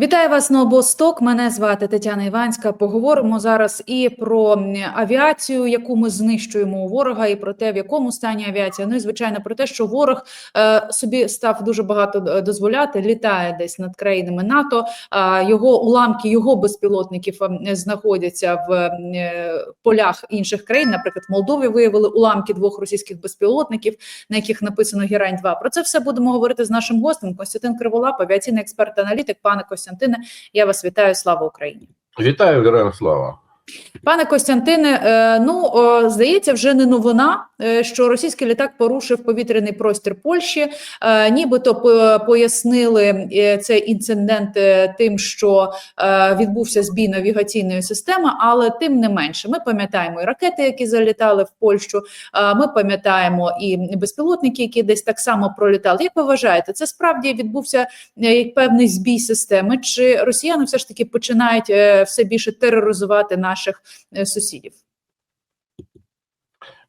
Вітаю вас на обосток. Мене звати Тетяна Іванська. Поговоримо зараз і про авіацію, яку ми знищуємо у ворога, і про те, в якому стані авіація. Ну і звичайно про те, що ворог е, собі став дуже багато дозволяти. Літає десь над країнами НАТО. А його уламки, його безпілотників знаходяться в е, полях інших країн. Наприклад, в Молдові виявили уламки двох російських безпілотників, на яких написано Герань 2 Про це все будемо говорити з нашим гостем. Костянтин Криволап, авіаційний експерт, аналітик, Пане Костянтине, я вас вітаю. Слава Україні. Вітаю, героям слава. Пане Костянтине, е, ну здається, вже не новина, е, що російський літак порушив повітряний простір Польщі. Е, Нібито пояснили е, цей інцидент е, тим, що е, відбувся збій навігаційної системи, але тим не менше, ми пам'ятаємо і ракети, які залітали в Польщу. е, Ми пам'ятаємо і безпілотники, які десь так само пролітали. Як ви вважаєте, це справді відбувся е, як певний збій системи? Чи росіяни все ж таки починають е, все більше тероризувати наших е, сусідів?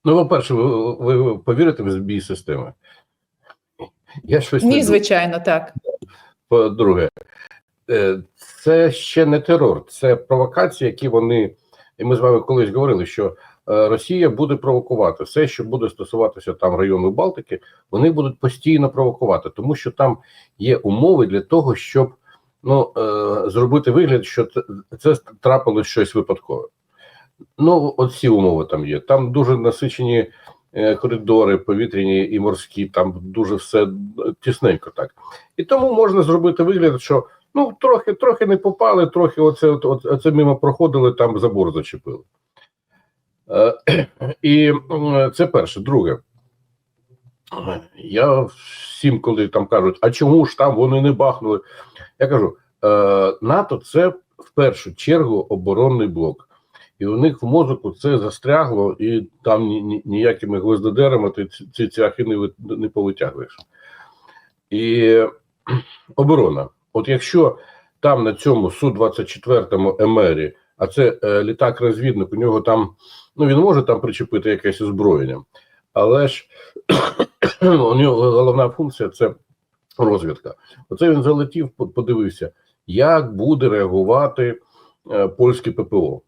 Ну, по-перше, ви, ви повірите в збій системи? Я щось Ні, звичайно, так. По-друге, е, це ще не терор, це провокації, які вони. І ми з вами колись говорили, що е, Росія буде провокувати все, що буде стосуватися там району Балтики, вони будуть постійно провокувати, тому що там є умови для того, щоб ну, е, зробити вигляд, що це, трапилось щось випадкове. Ну, от ці умови там є. Там дуже насичені е, коридори, повітряні і морські, там дуже все тісненько так. І тому можна зробити вигляд, що ну трохи трохи не попали, трохи оце, от, от, оце мимо проходили, там забор зачепили. Е, і це перше. Друге, я всім, коли там кажуть, а чому ж там вони не бахнули? Я кажу: е, НАТО це в першу чергу оборонний блок. І у них в мозку це застрягло, і там ні, ні, ніякими гвоздодерами ти ці, цяхи не, не повитягуєш. І оборона. От якщо там на цьому Су-24 МРі, а це е, літак-розвідник, у нього там, ну він може там причепити якесь озброєння, але ж у нього головна функція це розвідка. Оце він залетів, подивився, як буде реагувати е, польське ППО.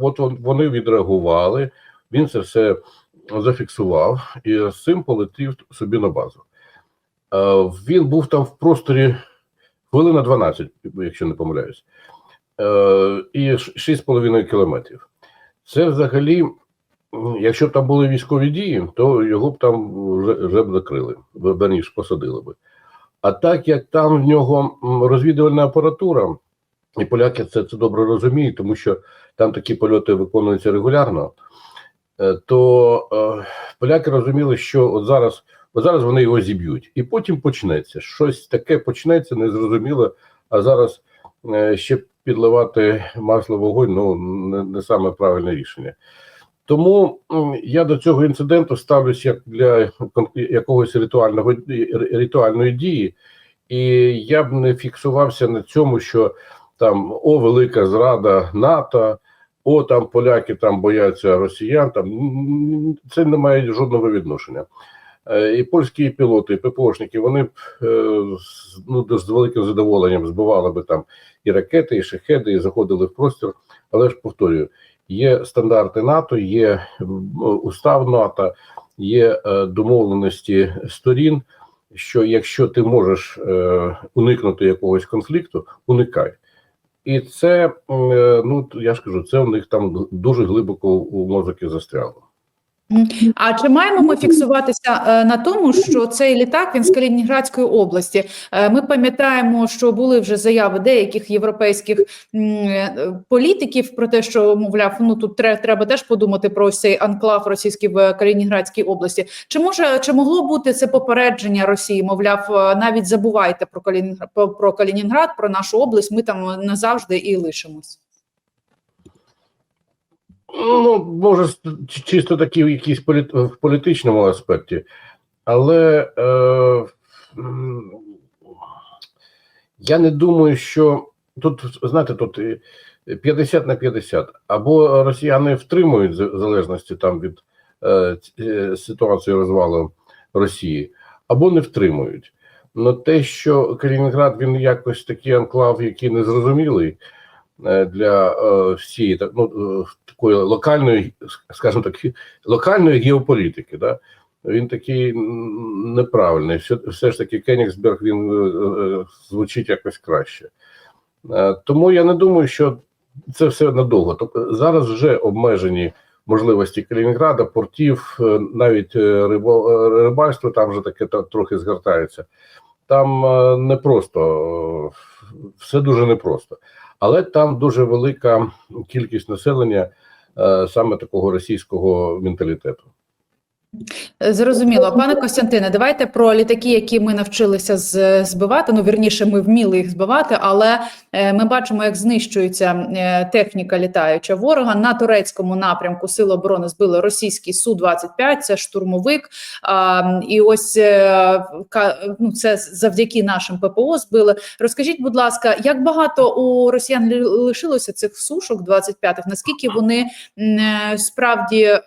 От вони відреагували, він це все зафіксував і з цим полетів собі на базу. Е, Він був там в просторі хвилина 12, якщо не помиляюсь, Е, і ш- 6,5 кілометрів. Це взагалі, якщо б там були військові дії, то його б там вже, вже б закрили, верніше посадили би. А так як там в нього розвідувальна апаратура, і поляки це, це добре розуміють, тому що там такі польоти виконуються регулярно, е, то е, поляки розуміли, що от зараз, от зараз вони його зіб'ють, і потім почнеться. Щось таке почнеться, незрозуміло, а зараз е, ще підливати масло вогонь ну, не, не саме правильне рішення. Тому я до цього інциденту ставлюсь як для якогось ритуального ритуальної дії, і я б не фіксувався на цьому, що там о, велика зрада НАТО, о, там поляки там бояться росіян. Там це не має жодного відношення. Е, І польські пілоти, і ППОшники, вони б е, ну, з великим задоволенням збивали би там і ракети, і шахеди, і заходили в простір. Але ж повторюю, є стандарти НАТО, є устав НАТО, є е, домовленості сторін. Що якщо ти можеш е, уникнути якогось конфлікту, уникай. І це, е, ну я ж кажу, це у них там дуже глибоко у мозок застряло. А чи маємо ми фіксуватися е, на тому, що цей літак він з Калінінградської області? Е, Ми пам'ятаємо, що були вже заяви деяких європейських е, політиків про те, що мовляв, ну тут тре- треба теж подумати про цей анклав російський в Калінінградській області. Чи може чи могло бути це попередження Росії? Мовляв, навіть забувайте про Калінінград про Калінінград, про нашу область. Ми там назавжди і лишимось. Ну, може, чисто такі в якісь політ, в політичному аспекті, але е, я не думаю, що тут, знаєте, тут 50 на 50. Або росіяни втримують залежності там від е, е, ситуації розвалу Росії, або не втримують. Но те, що Калінінград він якось такий анклав, який незрозумілий е, для е, всієї ну, е, такої локальної, скажімо так, локальної геополітики, да? він такий неправильний. Все, все ж таки Кенігсберг він е, е, звучить якось краще. Е, Тому я не думаю, що це все надовго. Тобто зараз вже обмежені можливості Калінінграда, портів, е, навіть е, е, рибальство там вже таке трохи згортається. Там е, не просто е, все дуже непросто, але там дуже велика кількість населення е, саме такого російського менталітету. Зрозуміло, пане Костянтине, давайте про літаки, які ми навчилися збивати. Ну вірніше, ми вміли їх збивати, але е, ми бачимо, як знищується е, техніка літаюча ворога на турецькому напрямку. Сили оборони збили російський су 25 Це штурмовик. І ось е, ну, це завдяки нашим ППО збили. Розкажіть, будь ласка, як багато у росіян лишилося цих сушок 25-х? Наскільки вони е, справді?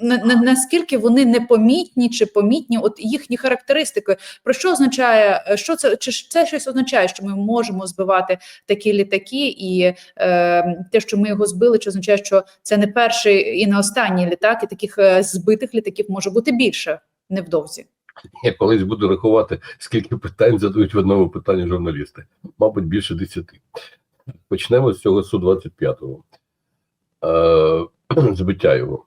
На, на, наскільки вони непомітні чи помітні, от їхні характеристики, про що означає, е, що це чи це щось означає, що ми можемо збивати такі літаки, і е, те, що ми його збили, чи означає, що це не перший і не останній літак, і таких е, збитих літаків може бути більше невдовзі. Я колись буду рахувати, скільки питань задають в одному питанні журналісти. Мабуть, більше десяти. Почнемо з цього Су-25. Е, збиття його.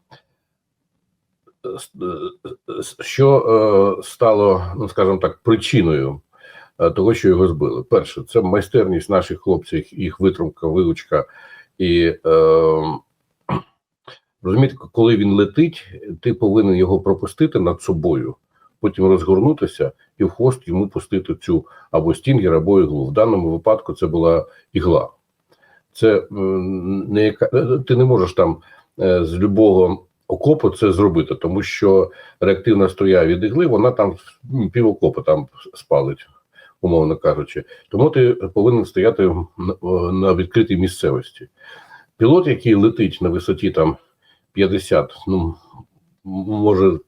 Що е, стало, ну скажімо так, причиною е, того, що його збили? Перше, це майстерність наших хлопців, їх витримка, вилучка. І е, розумієте, коли він летить, ти повинен його пропустити над собою потім розгорнутися і в хвост йому пустити цю або стінгер, або іглу. В даному випадку це була ігла. Це не яка ти не можеш там з любого окопу це зробити, тому що реактивна струя від ігли, вона там м, пів окопу там спалить, умовно кажучи. Тому ти повинен стояти на- відкритій місцевості. Пілот, який летить на висоті там 50, ну може в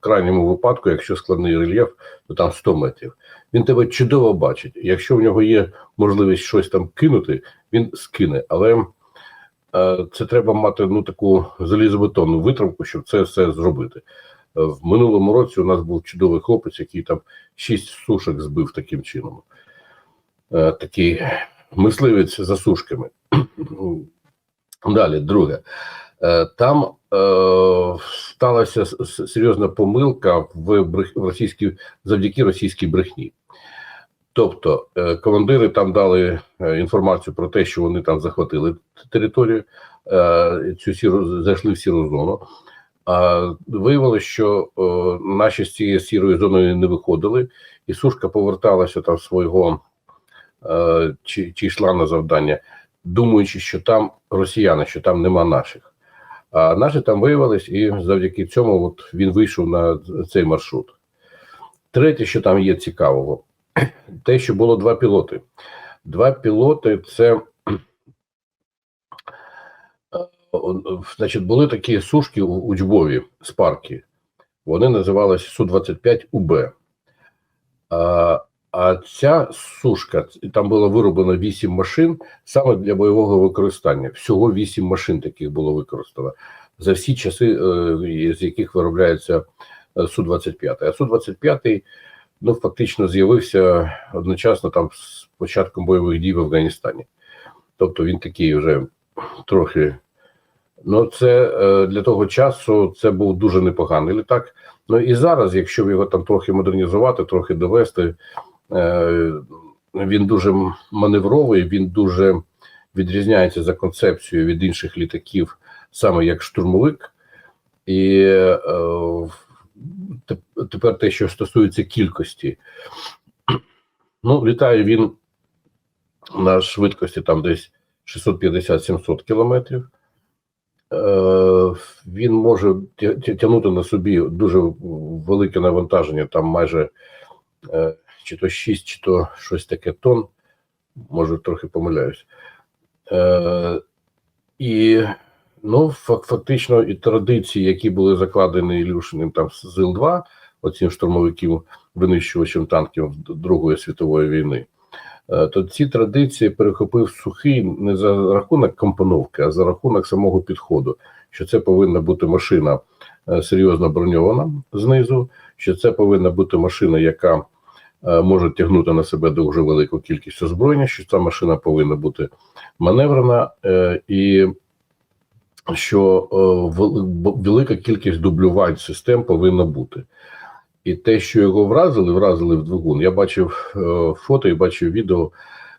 крайньому випадку, якщо складний рельєф, то там 100 метрів. Він тебе чудово бачить. Якщо в нього є можливість щось там кинути, він скине. Але це треба мати ну таку залізобетонну витримку, щоб це все зробити. Е, В минулому році у нас був чудовий хлопець, який там шість сушок збив таким чином. Е, такий мисливець за сушками. Далі, друге. Е, Там е, сталася серйозна помилка в російській завдяки російській брехні. Тобто, е, командири там дали е, інформацію про те, що вони там захватили територію, е, цю сіру зайшли в сіру зону. А виявилося, що наші з цієї сірої зони не виходили, і сушка поверталася там свого чи, чи йшла на завдання, думаючи, що там росіяни, що там нема наших. А наші там виявились, і завдяки цьому от він вийшов на цей маршрут. Третє, що там є цікавого, те, що було два пілоти. Два пілоти це. е, Значить, були такі сушки у, Львові, спарки. Вони називалися Су-25УБ. А, а ця сушка, там було вироблено 8 машин саме для бойового використання. Всього 8 машин таких було використано за всі часи, е, з яких виробляється е, Су-25. А Су-25 ну, фактично з'явився одночасно там з початком бойових дій в Афганістані. Тобто він такий вже трохи. Ну, це е, для того часу це був дуже непоганий літак. Ну і зараз, якщо його там трохи модернізувати, трохи довести, е, він дуже маневровий, він дуже відрізняється за концепцією від інших літаків, саме як штурмовик. І е, тепер те, що стосується кількості, ну, літає він на швидкості там десь 650-700 кілометрів. Е, Він може тя- тя- тягнути на собі дуже велике навантаження, там майже е, чи то 6, чи то щось таке тонн, може трохи помиляюсь. Е, І ну, фак- фактично, і традиції, які були закладені Ілюшиним там з Іл-2, оцим штурмовиків винищувачем танків Другої світової війни. Е, То ці традиції перехопив сухий не за рахунок компоновки, а за рахунок самого підходу, що це повинна бути машина е, серйозно броньована знизу, що це повинна бути машина, яка е, може тягнути на себе дуже велику кількість озброєння, що ця машина повинна бути маневрена і що е, велика кількість дублювань систем повинна бути. І те, що його вразили, вразили в двигун. Я бачив е, фото і бачив відео,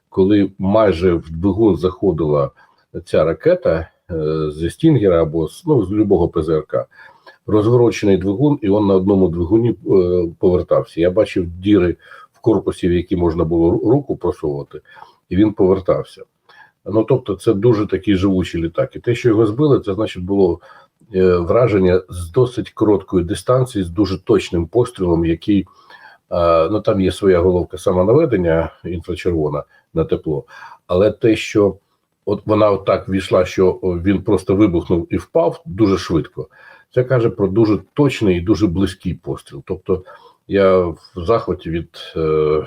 коли майже в двигун заходила ця ракета е, зі Стінгера або ну, з любого ПЗРК. Розворочений двигун, і він на одному двигуні повертався. Я бачив діри в корпусі, в які можна було руку просовувати, і він повертався. Ну тобто, це дуже такий живучий літак. І те, що його збили, це значить було е, враження з досить короткої дистанції, з дуже точним пострілом, який е, ну там є своя головка самонаведення інфрачервона на тепло, але те, що от вона отак війшла, що він просто вибухнув і впав дуже швидко. Це каже про дуже точний і дуже близький постріл. Тобто я в захваті від е,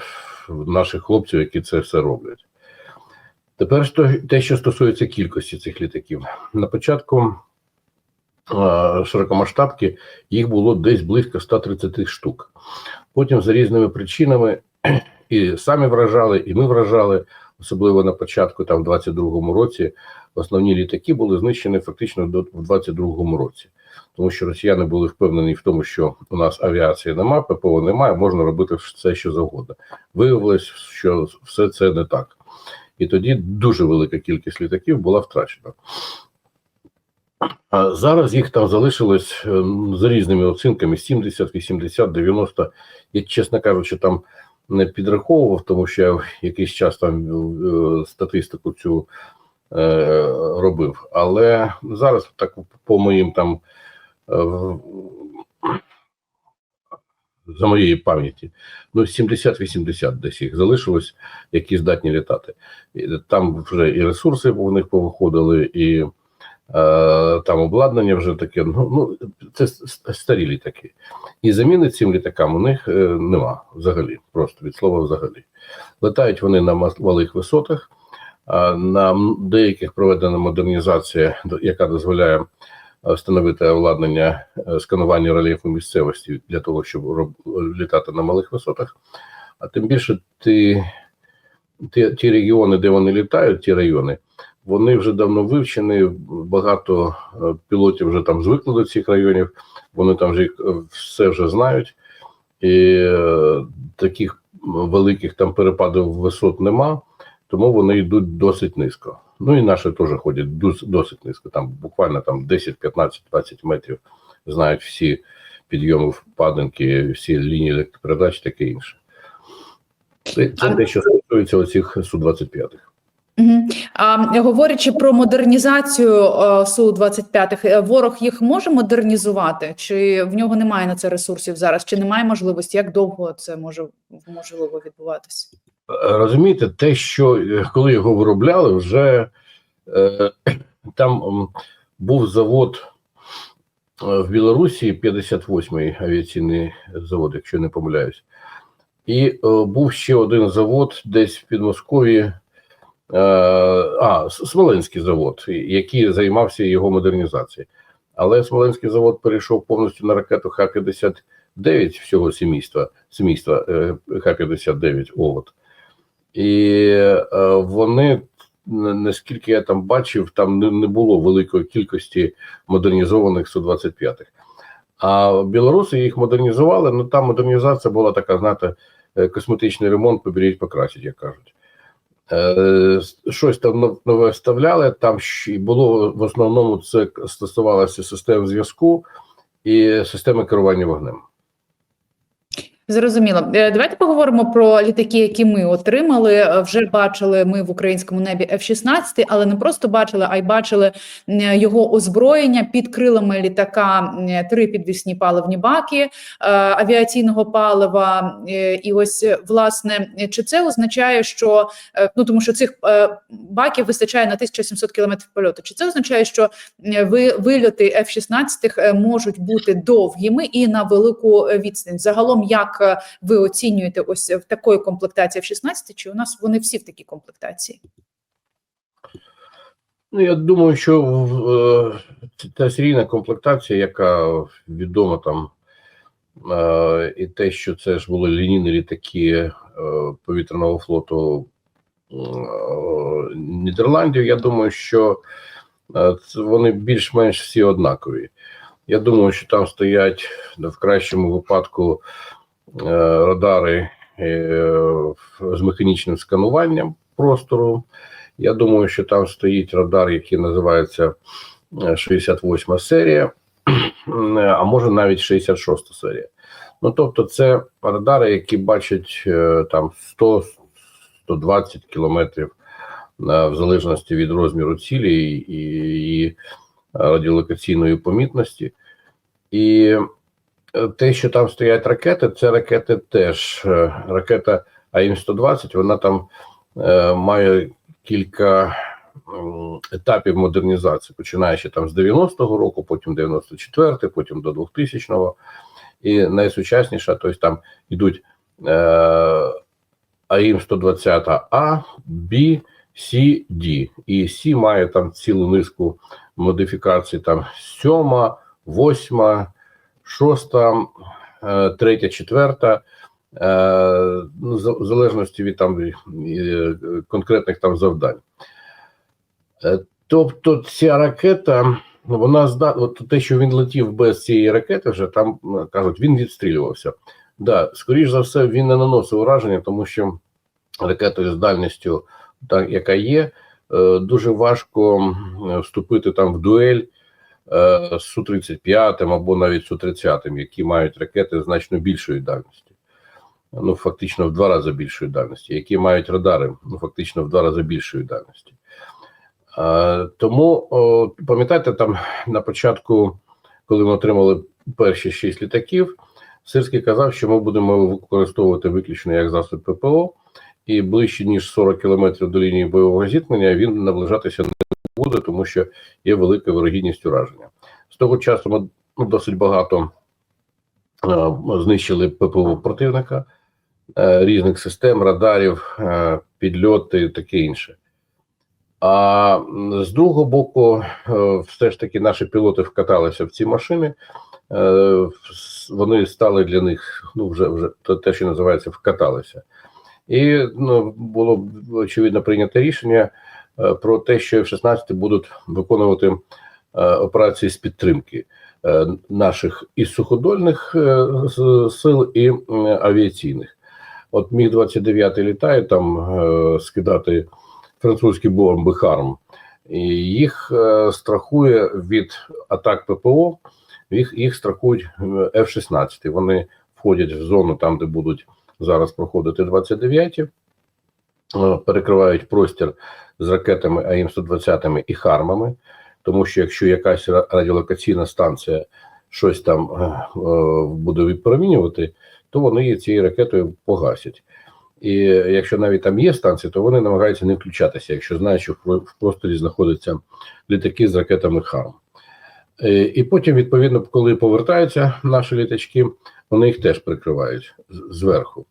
наших хлопців, які це все роблять. Тепер те, що стосується кількості цих літаків. На початку широкомасштабки їх було десь близько 130 штук. Потім за різними причинами і самі вражали, і ми вражали, особливо на початку, там в 22-му році, основні літаки були знищені фактично до в 22-му році. Тому що росіяни були впевнені в тому, що у нас авіації немає, ППО немає, можна робити все, що завгодно. Виявилось, що все це не так. І тоді дуже велика кількість літаків була втрачена. А зараз їх там залишилось е, за різними оцінками: 70, 80, 90. Я, чесно кажучи, там не підраховував, тому що я якийсь час там е, статистику цю е, робив. Але зараз, так по моїм там е, за моєї пам'яті, ну 70-80 десь їх залишилось, які здатні літати. Там вже і ресурси у них повиходили, і е, там обладнання вже таке. Ну, ну це старі літаки. І заміни цим літакам у них е, нема взагалі, просто від слова взагалі. Летають вони на малих висотах. На деяких проведена модернізація, яка дозволяє встановити обладнання е, сканування рельєфу місцевості для того, щоб роб- літати на малих висотах. А тим більше ти, ті, ті регіони, де вони літають, ті райони, вони вже давно вивчені. Багато е, пілотів вже там звикли до цих районів, вони там вже е, все вже знають, і е, таких великих там перепадів висот нема, тому вони йдуть досить низько. Ну і наші теж ходять досить низько. Там буквально там 10, 15, 20 метрів знають всі підйоми впадинки, всі лінії електропередач, таке інше. Це, це А- те, що стосується оцих Су-25. Мгм. А говорячи про модернізацію е, су 25 е, ворог їх може модернізувати, чи в нього немає на це ресурсів зараз, чи немає можливості? Як довго це може можливо відбуватися? Розумієте, те, що е, коли його виробляли, вже е, там був завод е, в Білорусі, 58-й авіаційний завод, якщо не помиляюсь, і е, був ще один завод десь в Підмосков'ї, е, а, Смоленський завод, який займався його модернізацією. Але Смоленський завод перейшов повністю на ракету Х-59 всього сімейства, сімейства е, Х-59 ОВОД. І е, вони, наскільки я там бачив, там не, було великої кількості модернізованих Су-25. А білоруси їх модернізували, ну там модернізація була така, знаєте, е, косметичний ремонт, поберіть, покрасить, як кажуть. Е, щось там нове вставляли, там й було в основному це стосувалося систем зв'язку і системи керування вогнем. Зрозуміло. Е, Давайте поговоримо про літаки, які ми отримали. Е, Вже бачили ми в українському небі F-16, але не просто бачили, а й бачили його озброєння під крилами літака. Три підвісні паливні баки е, авіаційного палива. І ось власне, чи це означає, що ну тому, що цих баків вистачає на 1700 кілометрів польоту? Чи це означає, що ви вильоти F-16 е, можуть бути довгими і на велику відстань? Загалом, як е, ви оцінюєте ось в такої комплектації F-16, чи у нас вони всі в такій комплектації? Ну, я думаю, що е, та серійна комплектація, яка відома там, е, і те, що це ж були лінійні літаки е, повітряного флоту е, Нідерландів, я думаю, що е, вони більш-менш всі однакові. Я думаю, що там стоять в кращому випадку радари е, з механічним скануванням простору. Я думаю, що там стоїть радар, який називається е, 68 серія, а може навіть 66 серія. Ну тобто, це радари, які бачать е, там 100-120 кілометрів е, в залежності від розміру цілі і, і радіолокаційної помітності. І е, те, що там стоять ракети, це ракети теж. Е, Ракета АІМ-120, вона там е, має кілька етапів модернізації, починаючи там з 90-го року, потім 94-й, потім до 2000-го. І найсучасніша, тобто там йдуть е, АІМ-120А, Б, С, Д. І С має там цілу низку модифікацій, там сьома, восьма, шоста, е, третя, четверта. Е, ну, в залежності від там е, конкретних там завдань. Тобто ця ракета, вона от те, що він летів без цієї ракети, вже там кажуть, він відстрілювався. Да, скоріш за все, він не наносив ураження, тому що ракетою з дальністю, та, яка є, дуже важко вступити там в дуель е, з Су-35 або навіть Су-30, які мають ракети значно більшої дальності ну фактично в два рази більшої дальності, які мають радари, ну фактично в два рази більшої дальності. Тому пам'ятаєте, там на початку, коли ми отримали перші шість літаків, Сирський казав, що ми будемо використовувати виключно як засіб ППО, і ближче ніж 40 кілометрів до лінії бойового зіткнення він наближатися не буде, тому що є велика вирогідність ураження. З того часу ми ну, досить багато е, знищили ППО противника е, різних систем, радарів, е, підльоти таке інше. А з другого боку, е, все ж таки наші пілоти вкаталися в ці машини. Е, Вони стали для них, ну вже вже те, що називається, вкаталися. І ну, було очевидно прийнято рішення про те, що F-16 будуть виконувати е, операції з підтримки е, наших і суходольних е, сил, і авіаційних. От Міг 29 літає там е, скидати французькі бомби Харм, і їх е, страхує від атак ППО. Їх їх страхують е, F-16. Вони входять в зону там, де будуть зараз проходити 29-ті, е, перекривають простір з ракетами АІМ-120 і Хармами. Тому що якщо якась радіолокаційна станція щось там е, е, буде відпромінювати, то вони її цією ракетою погасять. І якщо навіть там є станції, то вони намагаються не включатися, якщо знають, що в просторі знаходяться літаки з ракетами ХАРМ. Е, І потім, відповідно, коли повертаються наші літачки, вони їх теж прикривають зверху.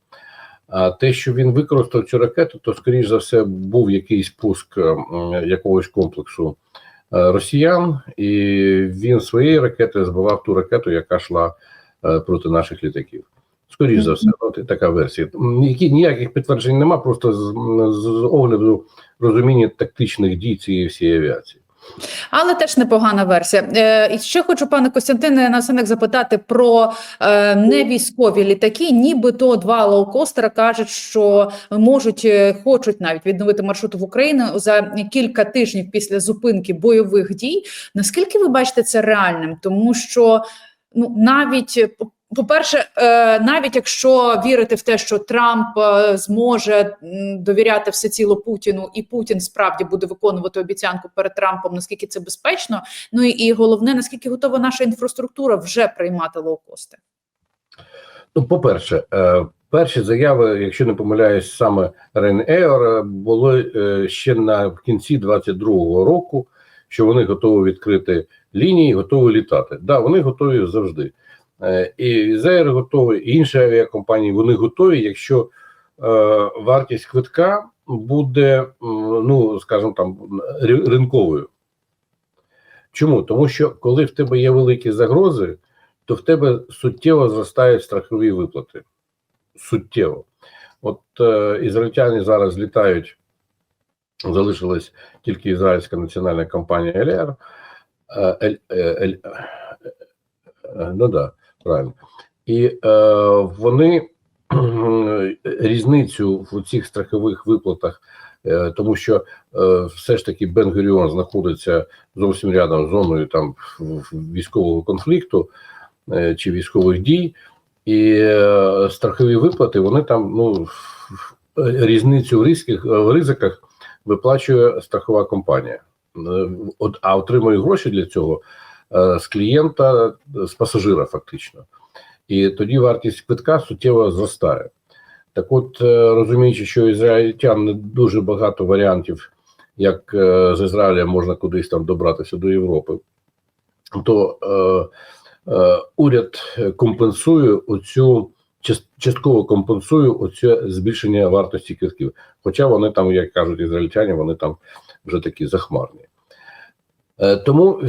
А те, що він використав цю ракету, то скоріш за все був якийсь пуск якогось комплексу е, росіян, і він своєї ракети збивав ту ракету, яка йшла е, проти наших літаків. Скоріш за все, от така версія. Які ніяких підтверджень нема, просто з, з огляду розуміння тактичних дій цієї всієї авіації. Але теж непогана версія. Е, і ще хочу, пане Костянтине, насамек запитати про е, невійськові літаки. Нібито два лоукостера кажуть, що можуть е, хочуть навіть відновити маршрут в Україну за кілька тижнів після зупинки бойових дій. Наскільки ви бачите це реальним? Тому що ну навіть по-перше, е, навіть якщо вірити в те, що Трамп е, зможе довіряти всеціло Путіну, і Путін справді буде виконувати обіцянку перед Трампом, наскільки це безпечно. Ну і, головне, наскільки готова наша інфраструктура вже приймати лоукости. Ну, по-перше, е, перші заяви, якщо не помиляюсь, саме Ryanair, були ще на кінці 22-го року, що вони готові відкрити лінії, готові літати. Да, вони готові завжди. Е, І Візаєр готові, і інші авіакомпанії вони готові, якщо е, вартість квитка буде, ну скажімо там, ринковою. Чому? Тому що коли в тебе є великі загрози, то в тебе суттєво зростають страхові виплати. Суттєво. От е, ізраїльтяни зараз літають, залишилась тільки ізраїльська національна компанія ЕЛР. Е, е, Ель- е, ну да, правильно. І е, вони різницю в цих страхових виплатах, е, тому що е, все ж таки Бен-Гуріон знаходиться зовсім рядом з зоною там військового конфлікту е, чи військових дій, і е, страхові виплати вони там ну різницю в ризиках, в ризиках виплачує страхова компанія. Е, от, А отримує гроші для цього з клієнта, з пасажира, фактично. І тоді вартість квитка суттєво зростає. Так от, е, розуміючи, що ізраїльтян не дуже багато варіантів, як е, з Ізраїля можна кудись там добратися до Європи, то е, е, уряд компенсує оцю частково компенсує оце збільшення вартості квитків. Хоча вони там, як кажуть ізраїльтяни, вони там вже такі захмарні. Е, Тому,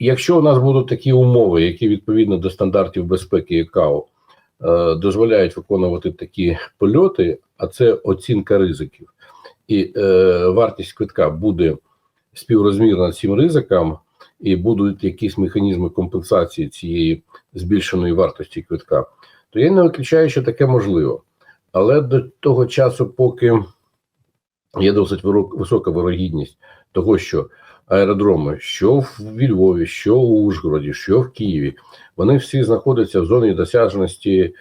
якщо у нас будуть такі умови, які відповідно до стандартів безпеки ІКАО е, дозволяють виконувати такі польоти, а це оцінка ризиків, і е, вартість квитка буде співрозмірна цим ризикам, і будуть якісь механізми компенсації цієї збільшеної вартості квитка, то я не виключаю, що таке можливо. Але до того часу, поки є досить висока вирогідність того, що аеродроми, що в Львові, що у Ужгороді, що в Києві, вони всі знаходяться в зоні досяжності е,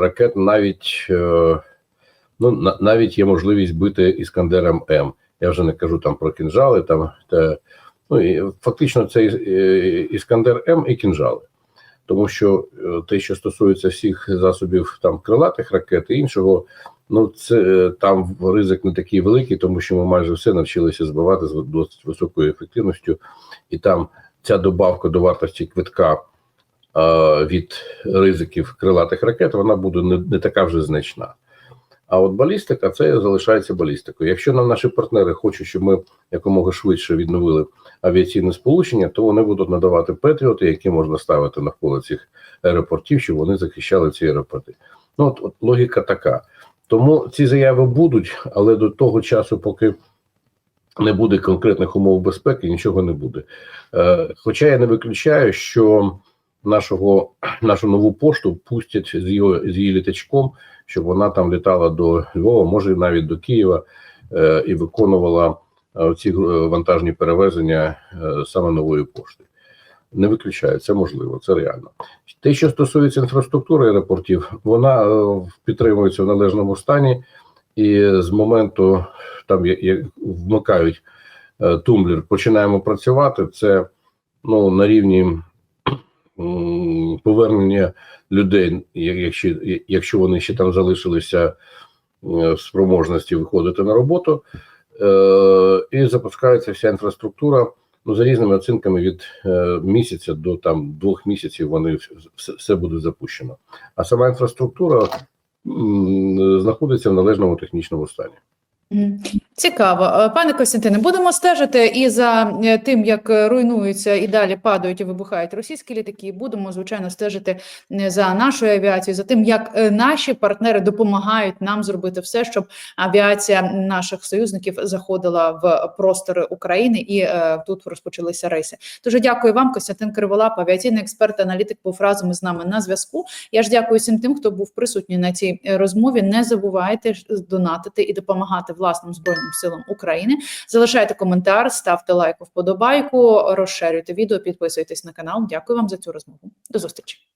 ракет, навіть е, ну, на, навіть є можливість бити іскандером М. Я вже не кажу там про кінжали, там те, ну і фактично це е, іскандер М і кінжали. Тому що е, те, що стосується всіх засобів там крилатих ракет і іншого, ну це е, там ризик не такий великий, тому що ми майже все навчилися збивати з досить високою ефективністю, і там ця добавка до вартості квитка е, від ризиків крилатих ракет, вона буде не, не така вже значна. А от балістика це залишається балістикою. Якщо нам наші партнери хочуть, щоб ми якомога швидше відновили авіаційне сполучення, то вони будуть надавати петріоти, які можна ставити навколо цих аеропортів, щоб вони захищали ці аеропорти. Ну от, от логіка така. Тому ці заяви будуть, але до того часу, поки не буде конкретних умов безпеки, нічого не буде. Е, хоча я не виключаю, що нашого нашу нову пошту пустять з її, з її літачком, щоб вона там літала до Львова, може навіть до Києва, е, і виконувала е, ці е, вантажні перевезення е, саме нової пошти. Не виключаю, це можливо, це реально. Те, що стосується інфраструктури аеропортів, вона е, підтримується в належному стані, і з моменту там як- вмикають е, тумблер, починаємо працювати. Це ну на рівні повернення людей, якщо, якщо вони ще там залишилися е, в спроможності виходити на роботу, е, і запускається вся інфраструктура. Ну, за різними оцінками від е, місяця до там двох місяців вони все, все буде запущено. А сама інфраструктура знаходиться в належному технічному стані. Цікаво, Е, пане Костянтине. Будемо стежити і за е, тим, як е, руйнуються і далі падають і вибухають російські літаки. Будемо звичайно стежити за нашою авіацією, за тим, як наші партнери допомагають нам зробити все, щоб авіація наших союзників заходила в простори України і е, тут розпочалися рейси. Дуже дякую вам, Костянтин Криволап, авіаційний експерт, аналітик був разом із нами на зв'язку. Я ж дякую всім тим, хто був присутній на цій розмові. Не забувайте донатити і допомагати власним збройним силам України. Залишайте коментар, ставте лайк, вподобайку, розширюйте відео, підписуйтесь на канал. Дякую вам за цю розмову. До зустрічі.